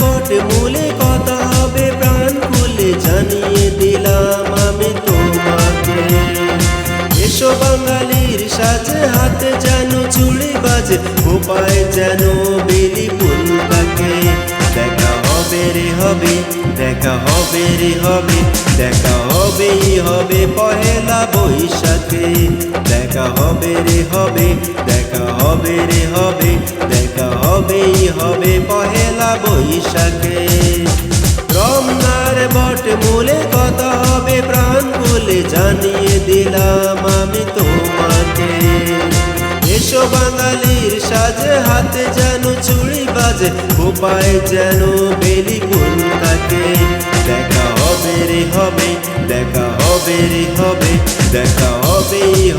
বট মূলে কথা হবে, প্রাণ খুলে জানিয়ে দিলাম আমি তোমাকে। এসো বাঙালির সাজে, হাতে যেন চুড়ি বাজে, খোপায় যেন বেলি ফুল দেখা হবে রে হবে, দেখা হবে রে হবে, দেখা হবেই হবে পহেলা বৈশাখে। দেখা হবে রে হবে, দেখা হবে রে হবে, দেখা হবেই হবে পহেলা বৈশাখে। রমনার বট মূলে কথা হবে প্রাণ বলে জানিয়ে দিলাম আমি তোমাকে। এসো বাঙালির সাজে হাতে যেন চুড়ি বাজে খোপায় যেন বেলি ফুল থাকে দেখা হবে রে হবে, দেখা হবে রে হবে, দেখা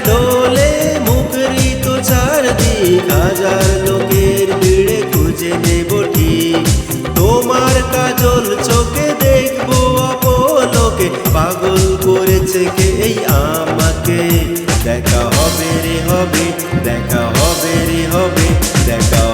ডোলে মুখরিত চারদিক, হাজার লোকের ভিড়ে খুঁজে নেব ঠিক। তোমার কাজল চোখে দেখব অপলোকে, পাগল করেছে কে এই আমাকে? দেখা হবে রে হবে, দেখা হবে রে হবে, দেখা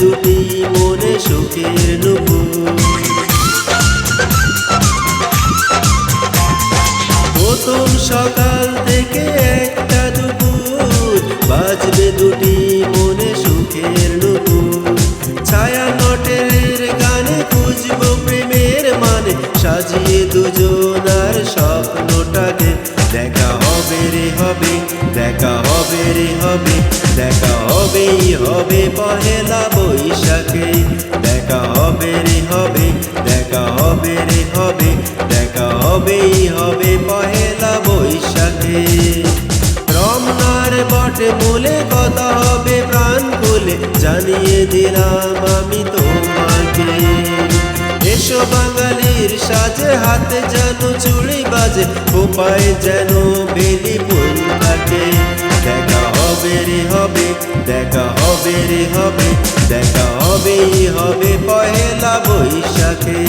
দুটি মনে সুখের নুপুর। প্রথম সকাল থেকে একটা দুপুর, বাজবে দুটি মনে সুখের ছায়া নটের মানে দেখা হবে রে হবে, দেখা হবে রে হবে, দেখা হবেই হবে পহেলা বৈশাখে দেখা হবে রে হবে, দেখা হবে রে হবে, দেখা হবেই হবে পহেলা বৈশাখে। রমনার বটে মূলে কথা হবে, প্রাণ খুলে জানিয়ে দিলাম আমি তোমাকে। এসো বাঙালির সাজে হাতে যেন চুড়ি বাজে, খোপায় যেন বেলি ফুল থাকে। দেখা হবে রে হবে, দেখা হবে রে হবে? দেখা হবেই হবে পহেলা বৈশাখে।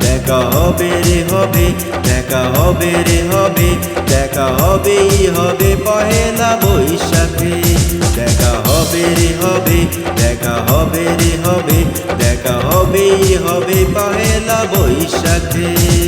দেখা হবে রে, হবে, দেখা হবে রে, হবে, দেখা হবেই হবে পহেলা বৈশাখে। দেখা হবে রে, হবে, দেখা হবে রে, হবে, দেখা হবেই হবে পহেলা বৈশাখে।